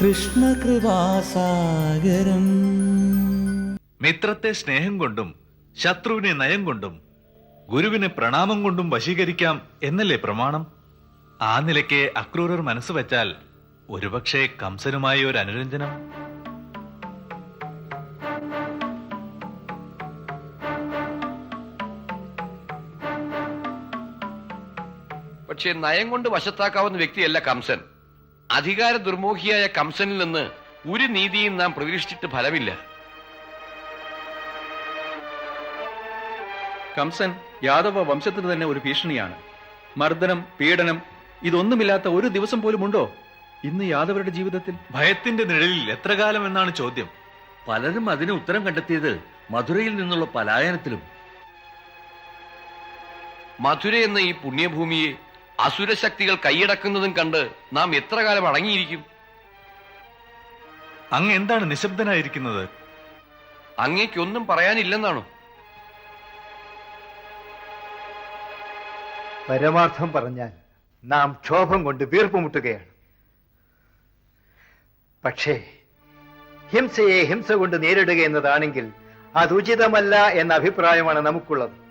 കൃഷ്ണകൃപാസാഗരം മിത്രത്തെ സ്നേഹം കൊണ്ടും ശത്രുവിനെ നയം കൊണ്ടും ഗുരുവിനെ പ്രണാമം കൊണ്ടും വശീകരിക്കാം എന്നല്ലേ പ്രമാണം? ആ നിലയ്ക്ക് അക്രൂരർ മനസ്സ് വെച്ചാൽ ഒരുപക്ഷെ കംസനുമായി ഒരു അനുരഞ്ജനം. പക്ഷേ നയം കൊണ്ട് വശത്താക്കാവുന്ന വ്യക്തിയല്ല കംസൻ. അധികാര ദുർമോഹിയായ കംസനിൽ നിന്ന് ഒരു നീതിയും നാം പ്രതീക്ഷിച്ചിട്ട് ഫലമില്ല. കംസൻ യാദവ വംശത്തിന് തന്നെ ഒരു ഭീഷണിയാണ്. മർദ്ദനം പീഡനം ഇതൊന്നുമില്ലാത്ത ഒരു ദിവസം പോലും ഉണ്ടോ? ഇന്ന് യാദവരുടെ ജീവിതത്തിൽ? ഭയത്തിന്റെ നിഴലിൽ എത്ര കാലം എന്നാണ് ചോദ്യം. പലരും അതിന് ഉത്തരം കണ്ടെത്തിയത് മധുരയിൽ നിന്നുള്ള പലായനത്തിലും. മധുര എന്ന ഈ പുണ്യഭൂമിയെ അസുരശക്തികൾ കൈയടക്കുന്നതും കണ്ട് നാം എത്ര കാലം അടങ്ങിയിരിക്കും? അങ്ങ് എന്താണ് നിശബ്ദനായിരിക്കുന്നത്? അങ്ങേക്കൊന്നും പറയാനില്ലെന്നാണോ? പരമാർത്ഥം പറഞ്ഞാൽ നാം ക്ഷോഭം കൊണ്ട് വീർപ്പുമുട്ടുകയാണ് പക്ഷേ ഹിംസയെ ഹിംസ കൊണ്ട് നേരിടുക എന്നതാണെങ്കിൽ അത് ഉചിതമല്ല എന്ന അഭിപ്രായമാണ് നമുക്കുള്ളത്.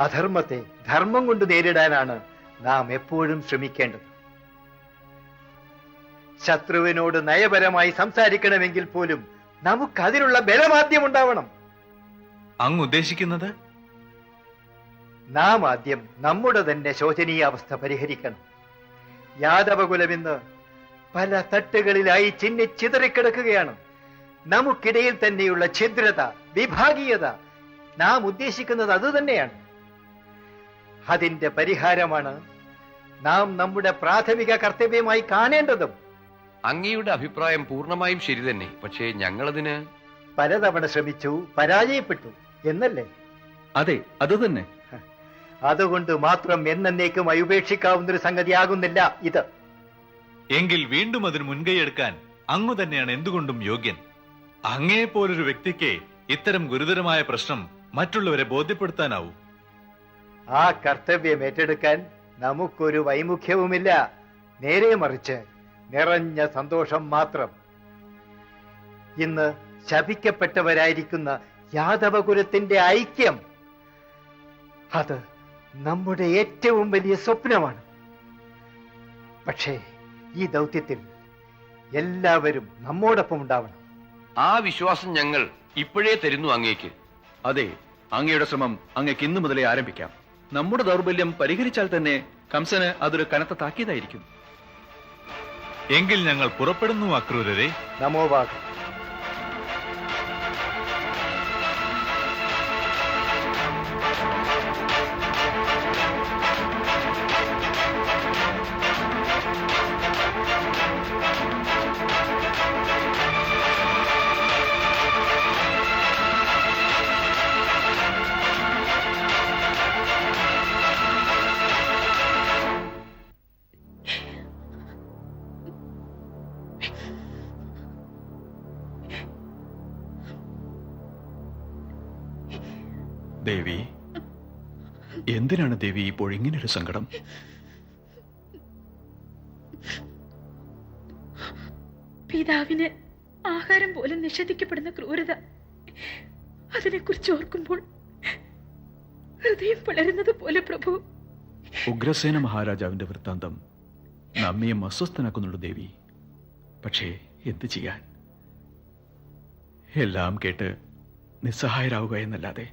അധർമ്മത്തെ ധർമ്മം കൊണ്ട് നേരിടാനാണ് നാം എപ്പോഴും ശ്രമിക്കേണ്ടത്. ശത്രുവിനോട് നയപരമായി സംസാരിക്കണമെങ്കിൽ പോലും നമുക്കതിനുള്ള ബലമാദ്യം ഉണ്ടാവണം. അങ്ങ് ഉദ്ദേശിക്കുന്നത്? നാം ആദ്യം നമ്മുടെ തന്നെ ശോചനീയ അവസ്ഥ പരിഹരിക്കണം. യാദവകുലം ഇന്ന് പല തട്ടുകളിലായി ചിന്നി ചിതറിക്കിടക്കുകയാണ്. നമുക്കിടയിൽ തന്നെയുള്ള ഛിദ്രത വിഭാഗീയത നാം ഉദ്ദേശിക്കുന്നത് അതുതന്നെയാണ്. അതിന്റെ പരിഹാരമാണ് നാം നമ്മുടെ പ്രാഥമിക കർത്തവ്യമായി കാണേണ്ടതും. അങ്ങയുടെ അഭിപ്രായം പൂർണമായും ശരി തന്നെ. പക്ഷേ ഞങ്ങളതിന് പലതവണ ശ്രമിച്ചു പരാജയപ്പെട്ടു എന്നല്ലേ? അതെ അത് തന്നെ. അതുകൊണ്ട് മാത്രം എന്നേക്കുമായി സംഗതി സംഗതിയാകുന്നില്ല ഇത്. എങ്കിൽ വീണ്ടും അതിന് മുൻകൈയെടുക്കാൻ അങ്ങു തന്നെയാണ് എന്തുകൊണ്ടും യോഗ്യൻ. അങ്ങേ പോലൊരു വ്യക്തിക്ക് ഇത്തരം ഗുരുതരമായ പ്രശ്നം മറ്റുള്ളവരെ ബോധ്യപ്പെടുത്താനാവൂ. ആ കർത്തവ്യം ഏറ്റെടുക്കാൻ നമുക്കൊരു വൈമുഖ്യവുമില്ല. നേരെ മറിച്ച് നിറഞ്ഞ സന്തോഷം മാത്രം. ഇന്ന് ശപിക്കപ്പെട്ടവരായിരിക്കുന്ന യാദവകുലത്തിന്റെ ഐക്യം അത് നമ്മുടെ ഏറ്റവും വലിയ സ്വപ്നമാണ്. പക്ഷേ ഈ ദൗത്യത്തിൽ എല്ലാവരും നമ്മോടൊപ്പം ഉണ്ടാവണം. ആ വിശ്വാസം ഞങ്ങൾ ഇപ്പോഴേ തരുന്നു അങ്ങേക്ക്. അതെ അങ്ങയുടെ ശ്രമം അങ്ങേക്ക് ഇന്നു മുതലേ ആരംഭിക്കാം. നമ്മുടെ ദൗർബല്യം പരിഹരിച്ചാൽ തന്നെ കംസന് അതൊരു കനത്ത താക്കീതായിരിക്കും. എങ്കിൽ ഞങ്ങൾ പുറപ്പെടുന്നു അക്രൂരരെ. നമോവാകം എന്തിനാണ് ദേവി ഇപ്പോൾ ഇങ്ങനൊരു സങ്കടം? പിതാവിന് ആഹാരം പോലും നിഷേധിക്കപ്പെടുന്ന ക്രൂരത അതിനെക്കുറിച്ച് ഓർക്കുമ്പോൾ ഹൃദയം പിളരുന്നത് പോലെ പ്രഭു. ഉഗ്രസേന മഹാരാജാവിന്റെ വൃത്താന്തം നമ്മയും അസ്വസ്ഥനാക്കുന്നുണ്ട് ദേവി. പക്ഷേ എന്ത് ചെയ്യാൻ? എല്ലാം കേട്ട് നിസ്സഹായരാവുക എന്നല്ലാതെ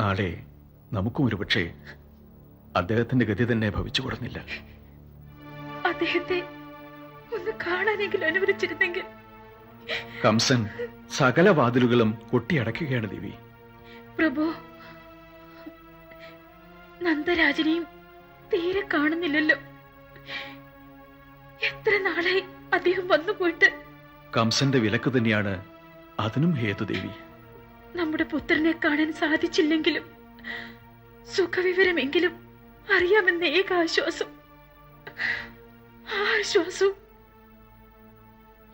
നാളെ നമുക്കും ഒരുപക്ഷെ അദ്ദേഹത്തിന്റെ ഗതി തന്നെ ഭവിച്ചു കൊടുന്നില്ല. അദ്ദേഹത്തെ ഒന്ന് കാണാനെങ്കിലും അനുവദിച്ചിരുന്നെങ്കിൽ. കംസൻ സകല വാതിലുകളും കൊട്ടിയടക്കുകയാണ് ദേവി. പ്രഭു നന്ദരാജനെയും തീരെ കാണുന്നില്ലല്ലോ. എത്ര നാളായി അദ്ദേഹം വന്നു പോയിട്ട് കംസന്റെ വിലക്ക് തന്നെയാണ് അതിനും ഹേതുദേവി. നമ്മുടെ പുത്രനെ കാണാൻ സാധിച്ചില്ലെങ്കിലും സുഖവിവരമെങ്കിലും അറിയാമെന്ന ഏക ആശ്വാസം. ആ ആശ്വാസവും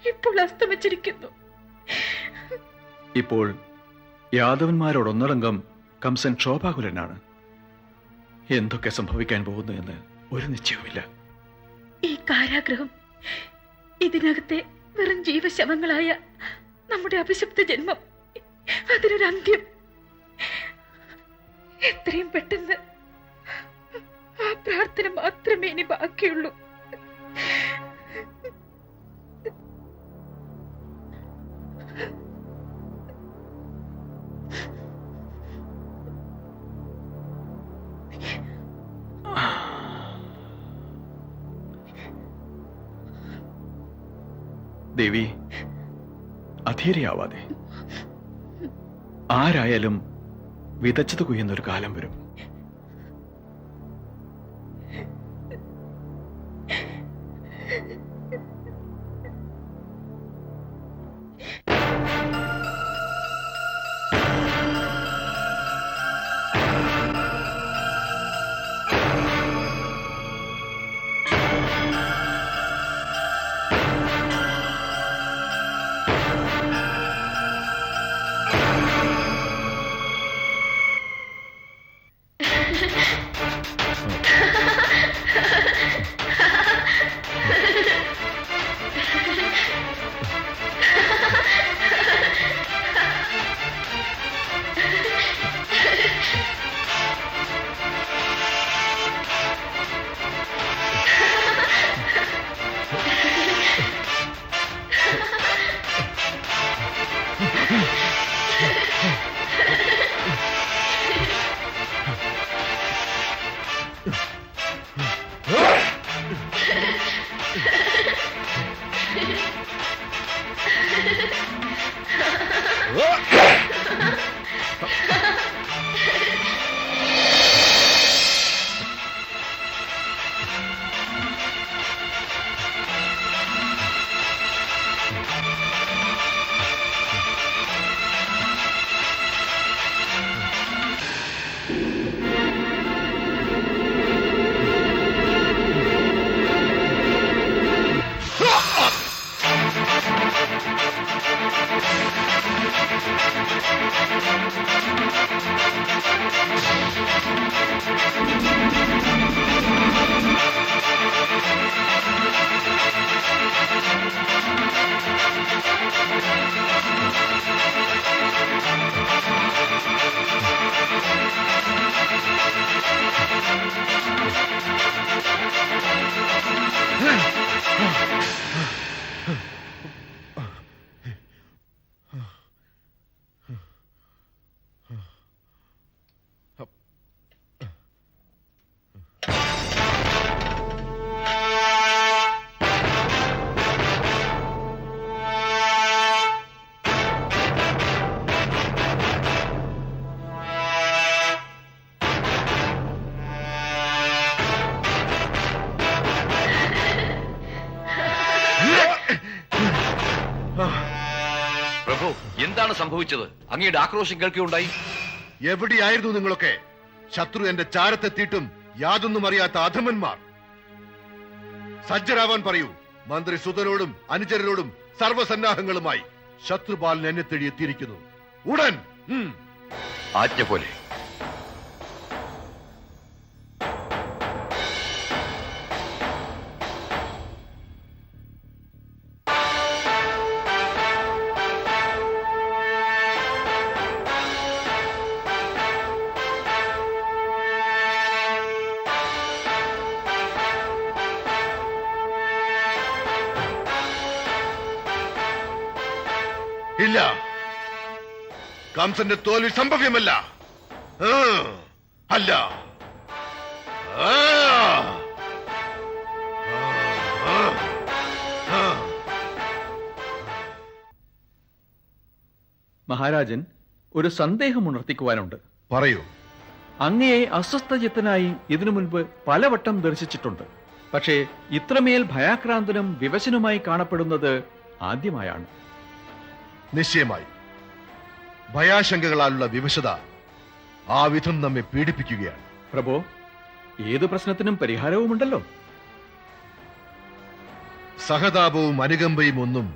ഇപ്പോൾ അസ്തമിച്ചിരിക്കുന്നു. ഇപ്പോൾ യാദവന്മാരോടൊന്നടങ്കം കംസൻ ക്ഷോഭാകുലനാണ്. എന്തൊക്കെ സംഭവിക്കാൻ പോകുന്നു എന്ന് ഒരു നിശ്ചയവുമില്ല. ഈ കാരാഗ്രഹം ഇതിനകത്തെ വെറും ജീവശവങ്ങളായ നമ്മുടെ അഭിശപ്ത ജന്മം. അതിനൊരു അന്ത്യം. എത്രയും പെട്ടെന്ന് ആ പ്രാർത്ഥന മാത്രമേ ഇനി ബാക്കിയുള്ളൂ. ദേവി അധീരയാവാതെ. ആരായാലും വിതച്ചത് കുയ്യുന്നൊരു കാലം വരും. എന്താണ് സംഭവിച്ചത്? അങ്ങയുടെ ആക്രോശം കേൾക്കുകയുണ്ടായി? എവിടെയായിരുന്നു നിങ്ങളൊക്കെ? ശത്രു എന്റെ ചാരത്തെത്തിയിട്ടും യാതൊന്നും അറിയാത്ത അധമന്മാർ. സജ്ജരാവാൻ പറയൂ. മന്ത്രി സുതനോടും അനുചരനോടും സർവസന്നാഹങ്ങളുമായി ശത്രുപാലൻ എന്നെ തേടി എത്തിയിരിക്കുന്നു. ഉടൻ. ആജ്ഞ പോലെ കംസന്റെ തോൽവി സംഭവ്യമല്ല. അല്ല. മഹാരാജൻ ഒരു സന്ദേഹം ഉണർത്തിക്കുവാനുണ്ട്. പറയൂ. അങ്ങയെ അസ്വസ്ഥചിത്തനായി ഇതിനു മുൻപ് പലവട്ടം ദർശിച്ചിട്ടുണ്ട്. പക്ഷേ ഇത്രമേൽ ഭയാക്രാന്തനും വിവശനുമായി കാണപ്പെടുന്നത് ആദ്യമായാണ്. നിശ്ചയമായി. ഭയാശങ്കകളാലുള്ള വിവശത ആ വിധം നമ്മെ പീഡിപ്പിക്കുകയാണ്. പ്രഭോ ഏത് പ്രശ്നത്തിനും പരിഹാരവുമുണ്ടല്ലോ. സഹതാപവും അനുകമ്പയും ഒന്നും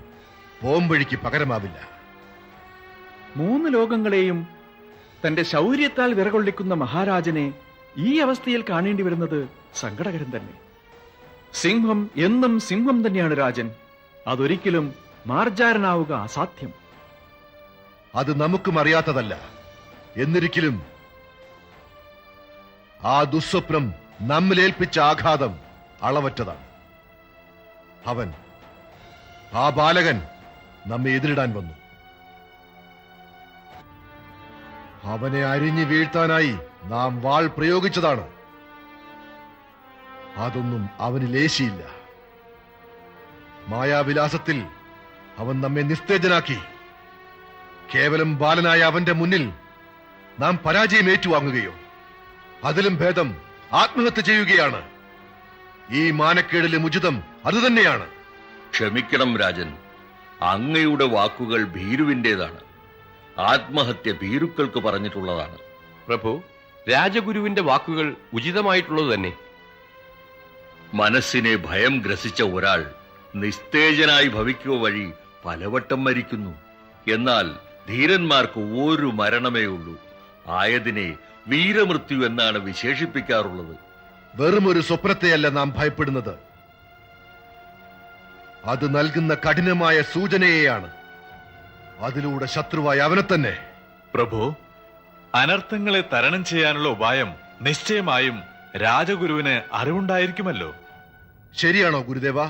പോംവഴിക്ക് പകരമാവില്ല. മൂന്ന് ലോകങ്ങളെയും തന്റെ ശൗര്യത്താൽ വിറകൊള്ളിക്കുന്ന മഹാരാജനെ ഈ അവസ്ഥയിൽ കാണേണ്ടി വരുന്നത് സങ്കടകരം തന്നെ. സിംഹം എന്നും സിംഹം തന്നെയാണ് രാജൻ. അതൊരിക്കലും മാർജാരനാവുക അസാധ്യം. അത് നമുക്കും അറിയാത്തതല്ല. എന്നിരിക്കലും ആ ദുസ്വപ്നം നമ്മിലേൽപ്പിച്ച ആഘാതം അളവറ്റതാണ്. അവൻ ആ ബാലകൻ നമ്മെ എതിരിടാൻ വന്നു. അവനെ അരിഞ്ഞു വീഴ്ത്താനായി നാം വാൾ പ്രയോഗിച്ചതാണ്. അതൊന്നും അവന് ലേശിയില്ല. മായാവിലാസത്തിൽ അവൻ നമ്മെ നിസ്തേജനാക്കി. കേവലം ബാലനായ അവന്റെ മുന്നിൽ നാം പരാജയം ഏറ്റുവാങ്ങുകയോ അതിലും ഭേദം ആത്മഹത്യ ചെയ്യുകയാണ്. ഈ മാനക്കേടിലെ ഉചിതം അതുതന്നെയാണ്. ക്ഷമിക്കണം രാജൻ. അങ്ങയുടെ വാക്കുകൾ ഭീരുവിന്റെതാണ് ആത്മഹത്യ ഭീരുക്കൾക്ക് പറഞ്ഞിട്ടുള്ളതാണ്. പ്രഭു രാജഗുരുവിന്റെ വാക്കുകൾ ഉചിതമായിട്ടുള്ളത് തന്നെ. മനസ്സിനെ ഭയം ഗ്രസിച്ച ഒരാൾ നിസ്തേജനായി ഭവിക്കുക വഴി പലവട്ടം മരിക്കുന്നു. എന്നാൽ ധീരന്മാർക്ക് ഒരു മരണമേ ഉള്ളൂ. ആയതിനെ വീരമൃത്യു എന്നാണ് വിശേഷിപ്പിക്കാറുള്ളത്. വെറും ഒരു സ്വപ്നത്തെയല്ല നാം ഭയപ്പെടുന്നത്. അത് നൽകുന്ന കഠിനമായ സൂചനയെയാണ്. അതിലൂടെ ശത്രുവായ അവനെ തന്നെ. പ്രഭു അനർത്ഥങ്ങളെ തരണം ചെയ്യാനുള്ള ഉപായം നിശ്ചയമായും രാജഗുരുവിന് അറിവുണ്ടായിരിക്കുമല്ലോ. ശരിയാണോ ഗുരുദേവ?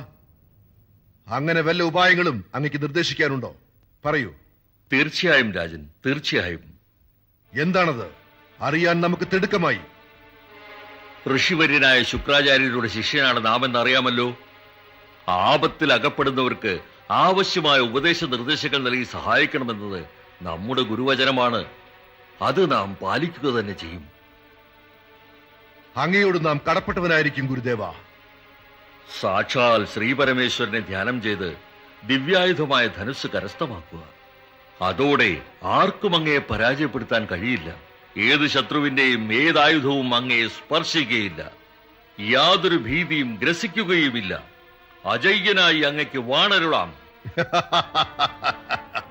അങ്ങനെ വല്ല ഉപായങ്ങളും അങ്ങക്ക് നിർദ്ദേശിക്കാനുണ്ടോ? പറയൂ. തീർച്ചയായും രാജൻ തീർച്ചയായും. എന്താണത്? അറിയാൻ നമുക്ക് തിടുക്കമായി. ഋഷിവര്യനായ ശുക്രാചാര്യരുടെ ശിഷ്യനാണ് നാമെന്ന് അറിയാമല്ലോ ആപത്തിൽ അകപ്പെടുന്നവർക്ക് ആവശ്യമായ ഉപദേശ നിർദ്ദേശങ്ങൾ നൽകി സഹായിക്കണമെന്നത് നമ്മുടെ ഗുരുവചനമാണ്. അത് നാം പാലിക്കുക തന്നെ ചെയ്യും. അങ്ങയോട് നാം കടപ്പെട്ടവനായിരിക്കും ഗുരുദേവ. സാക്ഷാൽ ശ്രീപരമേശ്വരനെ ധ്യാനം ചെയ്ത് ദിവ്യായുധമായ ധനുസ് കരസ്ഥമാക്കുക. അതോടെ ആർക്കും അങ്ങയെ പരാജയപ്പെടുത്താൻ കഴിയില്ല. ഏത് ശത്രുവിന്റെയും ഏതായുധവും അങ്ങയെ സ്പർശിക്കുകയില്ല. യാതൊരു ഭീതിയും ഗ്രസിക്കുകയുമില്ല. അജയ്യനായി അങ്ങയ്ക്ക് വാണരുളാം.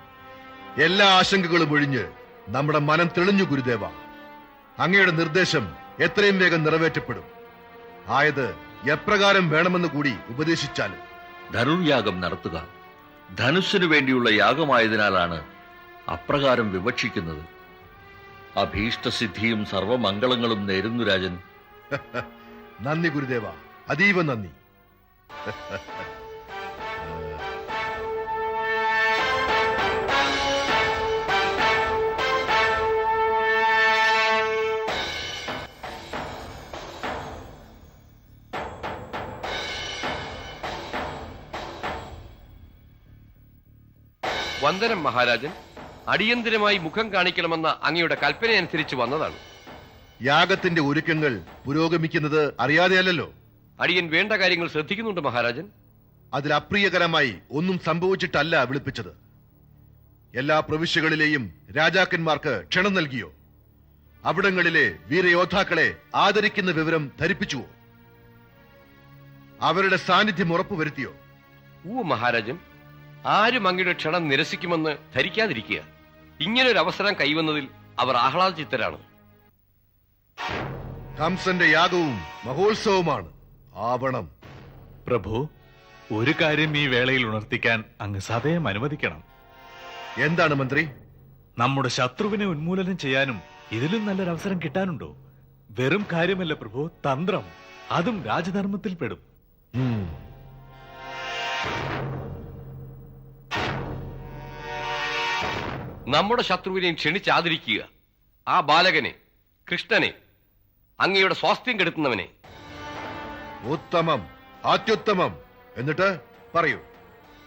എല്ലാ ആശങ്കകളും ഒഴിഞ്ഞ് നമ്മുടെ മനം തെളിഞ്ഞു ഗുരുദേവ. അങ്ങയുടെ നിർദ്ദേശം എത്രയും വേഗം നിറവേറ്റപ്പെടും. ആയത് എപ്രകാരം വേണമെന്ന് കൂടി ഉപദേശിച്ചാലും. ധനുർയാഗം നടത്തുക. ധനുസ്സിനു വേണ്ടിയുള്ള യാഗമായതിനാലാണ് അപ്രകാരം വിവക്ഷിക്കുന്നത്. അഭീഷ്ടസിദ്ധിയും സർവമംഗളങ്ങളും നേരുന്നു രാജൻ. നന്ദി ഗുരുദേവ. അതീവ നന്ദി. വന്ദനം മഹാരാജൻ. അടിയന്തിരമായി മുഖം കാണിക്കണമെന്ന അങ്ങയുടെ കൽപ്പനയനുസരിച്ച് വന്നതാണ്. യാഗത്തിന്റെ ഒരുക്കങ്ങൾ പുരോഗമിക്കുന്നത് അറിയാതെയല്ലോ അടിയൻ വേണ്ട കാര്യങ്ങൾ ശ്രദ്ധിക്കുന്നുണ്ട് മഹാരാജൻ. അതിൽ അപ്രിയകരമായി ഒന്നും സംഭവിച്ചിട്ടല്ല വിളിപ്പിച്ചത്. എല്ലാ പ്രവിശ്യകളിലെയും രാജാക്കന്മാർക്ക് ക്ഷണം നൽകിയോ? അവിടങ്ങളിലെ വീരയോദ്ധാക്കളെ ആദരിക്കുന്ന വിവരം ധരിപ്പിച്ചുവോ? അവരുടെ സാന്നിധ്യം ഉറപ്പുവരുത്തിയോ? ഊ മഹാരാജൻ ആരും അങ്ങയുടെ ക്ഷണം നിരസിക്കുമെന്ന് ധരിക്കാതിരിക്കുക. ഇങ്ങനൊരു അവസരം കൈവന്നതിൽ അവർ ആഹ്ലാദചിത്തരാണ്. കംസന്റെ യാഗവും മഹോത്സവമാണ് ആവണം. പ്രഭു ഒരു കാര്യം ഈ വേളയിൽ ഉണർത്തിക്കാൻ അങ്ങ് സദയം അനുവദിക്കണം. എന്താണ് മന്ത്രി? നമ്മുടെ ശത്രുവിനെ ഉന്മൂലനം ചെയ്യാനും ഇതിലും നല്ലൊരു അവസരം കിട്ടാനുണ്ടോ? വെറും കാര്യമല്ല പ്രഭു തന്ത്രം. അതും രാജധർമ്മത്തിൽ പെടും നമ്മുടെ ശത്രുവിനെയും ക്ഷണിച്ചാതിരിക്കുക. ആ ബാലകനെ കൃഷ്ണനെ അങ്ങയുടെ സ്വാസ്ഥ്യം കെടുത്തുന്നവനെ. ഉത്തമം അത്യുത്തമം. എന്നിട്ട് പറയൂ.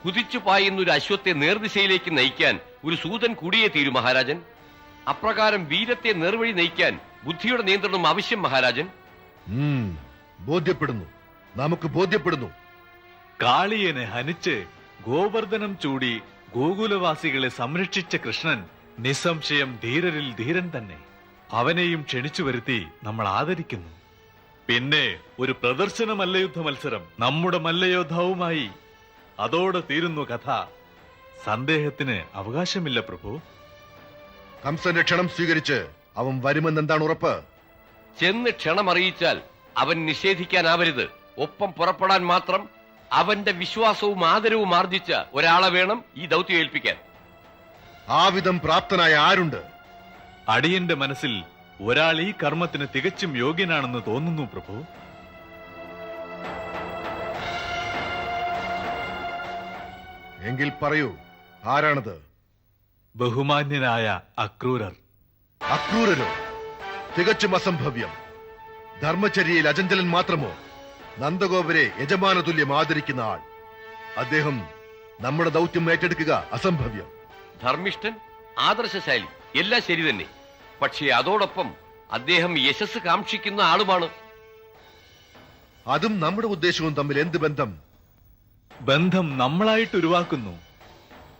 കുതിച്ചു പായുന്ന ഒരു അശ്വത്തെ നേർദിശയിലേക്ക് നയിക്കാൻ ഒരു സൂതൻ കൂടിയേ തീരു മഹാരാജൻ. അപ്രകാരം വീരത്തെ നേർവഴി നയിക്കാൻ ബുദ്ധിയുടെ നിയന്ത്രണം ആവശ്യം മഹാരാജൻ. ബോധ്യപ്പെടുന്നു. നമുക്ക് ബോധ്യപ്പെടുന്നു. കാളിയനെ ഹനിച്ച് ഗോവർദ്ധനം ചൂടി ഗോകുലവാസികളെ സംരക്ഷിച്ച കൃഷ്ണൻ നിസ്സംശയം ധീരരിൽ ധീരൻ തന്നെ. അവനെയും ക്ഷണിച്ചു വരുത്തി നമ്മൾ ആദരിക്കുന്നു. പിന്നെ ഒരു പ്രദർശന മല്ലയുദ്ധ മത്സരം നമ്മുടെ മല്ലയോദ്ധാവുമായി. അതോടെ തീരുന്നു കഥ. സന്ദേഹത്തിന് അവകാശമില്ല പ്രഭു. കംസന്റെ ക്ഷണം സ്വീകരിച്ച് അവൻ വരുമെന്ന് എന്താണ് ഉറപ്പ്? ചെന്ന് ക്ഷണം അറിയിച്ചാൽ അവൻ നിഷേധിക്കാനാവരുത്. ഒപ്പം പുറപ്പെടാൻ മാത്രം അവന്റെ വിശ്വാസവും ആദരവും ആർജിച്ച ഒരാളെ വേണം ഈ ദൗത്യം ഏൽപ്പിക്കാൻ. ആ വിധം പ്രാപ്തനായ ആരുണ്ട്? അടിയന്റെ മനസ്സിൽ ഒരാൾ ഈ കർമ്മത്തിന് തികച്ചും യോഗ്യനാണെന്ന് തോന്നുന്നു പ്രഭു. എങ്കിൽ പറയൂ ആരാണത്? ബഹുമാന്യനായ അക്രൂരർ. അക്രൂരരോ? തികച്ചും അസംഭവ്യം. ധർമ്മചര്യയിൽ അചഞ്ചലൻ മാത്രമോ? നന്ദഗോപരെ യജമാന തുല്യം ആദരിക്കുന്ന ആൾ. അദ്ദേഹം നമ്മുടെ ദൗത്യം ഏറ്റെടുക്കുക അസംഭവ്യം. ധർമ്മിഷ്ഠൻ ആദർശശാലി എല്ലാം ശരി തന്നെ. പക്ഷേ അതോടൊപ്പം അദ്ദേഹം യശസ് കാക്ഷിക്കുന്ന ആളുമാണ്. അതും നമ്മുടെ ഉദ്ദേശവും തമ്മിൽ എന്ത് ബന്ധം? ബന്ധം നമ്മളായിട്ട് ഉരുവാക്കുന്നു.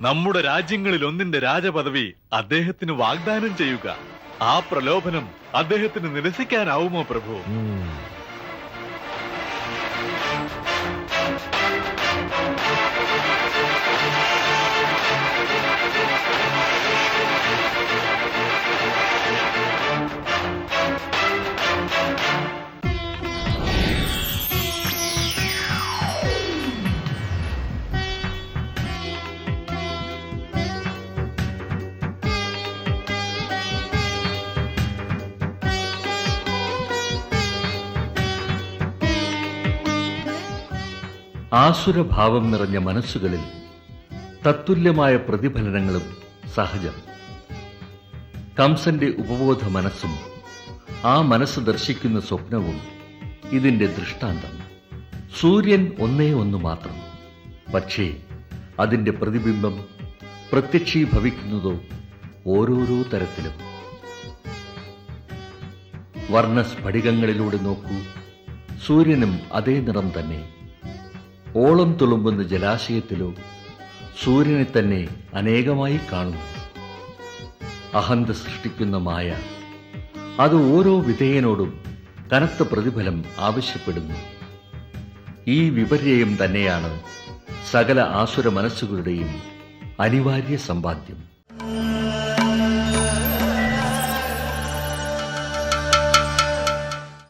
നമ്മുടെ രാജ്യങ്ങളിൽ ഒന്നിന്റെ രാജപദവി അദ്ദേഹത്തിന് വാഗ്ദാനം ചെയ്യുക. ആ പ്രലോഭനം അദ്ദേഹത്തിന് നിരസിക്കാനാവുമോ പ്രഭു? ആസുരഭാവം നിറഞ്ഞ മനസ്സുകളിൽ തത്തുല്യമായ പ്രതിഫലനങ്ങളും സഹജം. കംസന്റെ ഉപബോധ മനസ്സും ആ മനസ്സ് ദർശിക്കുന്ന സ്വപ്നവും ഇതിന്റെ ദൃഷ്ടാന്തം. സൂര്യൻ ഒന്നേ ഒന്ന് മാത്രം. പക്ഷേ അതിന്റെ പ്രതിബിംബം പ്രത്യക്ഷീഭവിക്കുന്നതോ ഓരോരോ തരത്തിലും. വർണസ്ഫടികങ്ങളിലൂടെ നോക്കൂ. സൂര്യനും അതേ നിറം തന്നെ. ഓളം തുളുമ്പുന്ന ജലാശയത്തിലോ സൂര്യനെ തന്നെ അനേകമായി കാണുന്നു. അഹന്ത സൃഷ്ടിക്കുന്ന മായ അത് ഓരോ വിധേയനോടും കനത്ത പ്രതിഫലം ആവശ്യപ്പെടുന്നു. ഈ വിപര്യം തന്നെയാണ് സകല ആസുര മനസ്സുകളുടെയും അനിവാര്യ സമ്പാദ്യം.